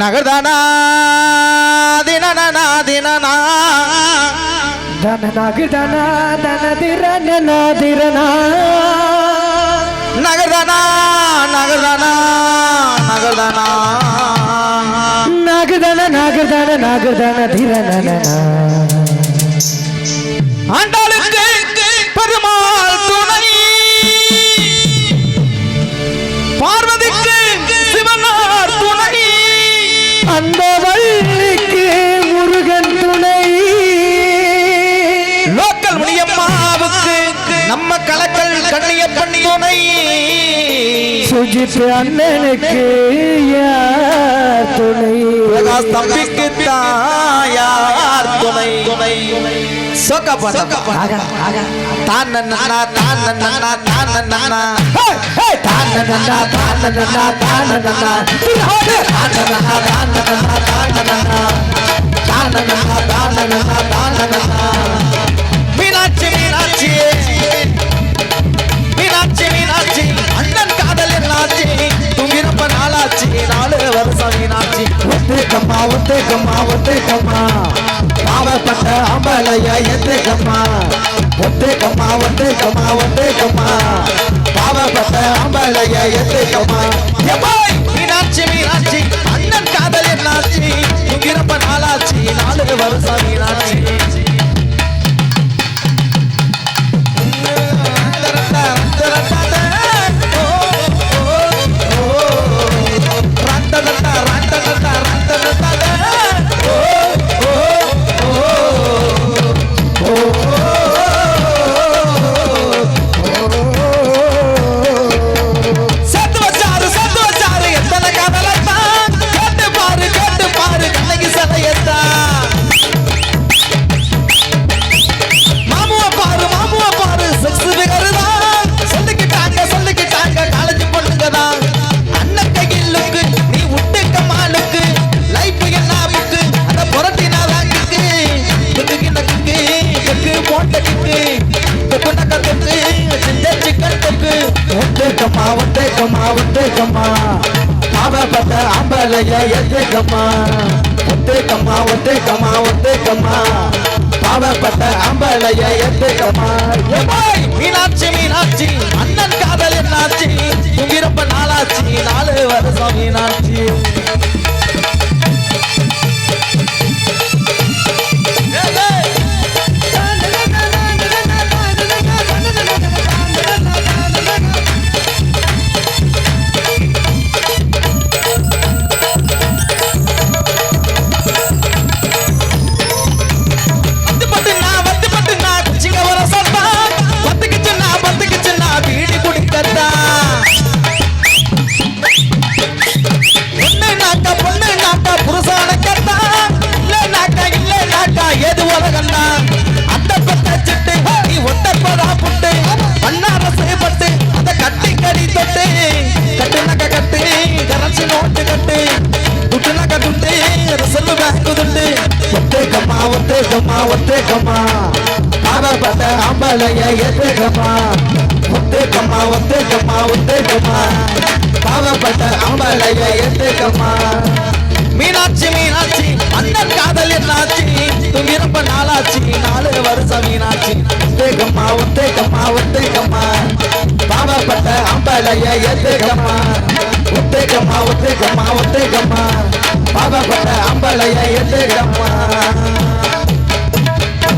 நகர்தானா தினனா தினனா தன நகர்தானா தன திரனா திரனா நகர்தானா நகர்தானா நகர்தானா நகர்தான நகர்தான நகர்தான திரனா ஆண்டாள் நம்ம கலக்கல் கண்ணியப்பன் துணை சுஜித் அண்ணனுக்கு யார் துணை பிரகாஷ் தம்பிக்கு தாயார் துணை துணை சொக்கப்பா ஆகா, ஆகா. தான் நன்னா தான் நன்னா தான் நன்னா தானனனா, தானனனா, தானனனா. திருஹோடு. தானனனா, தானனனா, தானனனா. தானனனா, தானனனா, தானனனா. ஒத்துக்கம்மா பாவப்பட்ட அம்பலைய எத்துக்கம்மா ஒத்துக்கம்மா ஒத்துக்கம்மா ஒத்துக்கம்மா பாவப்பட்ட அம்பலைய எத்துக்கம்மா எம்மாய்! மீனாட்சி மீனாட்சி அண்ணன் காதல் என்னாச்சு? தூங்கிருப்ப நாளாச்சு நாலு வருஷம் மீனாட்சி. தலையா எத்தே கம்மா. ஒத்தே கம்மா ஒத்தே கம்மா ஒத்தே கம்மா. பாவப்பட்ட அம்பலைய எத்தே கம்மா. மீனாட்சி! ரிசர்வ் பேங்க் துட்டு ஒத்துக்கம்மா ஒத்துக்கம்மா ஒத்துக்கம்மா பாவப்பட்ட அம்பலைய எத்துக்கம்மா ஒத்துக்கம்மா ஒத்துக்கம்மா ஒத்துக்கம்மா பாவப்பட்ட அம்பலைய எத்துக்கம்மா மீனாட்சி மீனாட்சி அண்ணன் காதல் என்னாச்சு? துங்கிரப்ப நாளாச்சு நாலு வருஷம் மீனாட்சி ஒத்துக்கம்மா ஒத்துக்கம்மா ஒத்துக்கம்மா பாவப்பட்ட அம்பலைய எத்துக்கம்மா ஒத்துக்கம்மா ஒத்துக்கம்மா ஒத்துக்கம்மா பாவப்பட்ட அம்பலைய எத்துக்கம்மா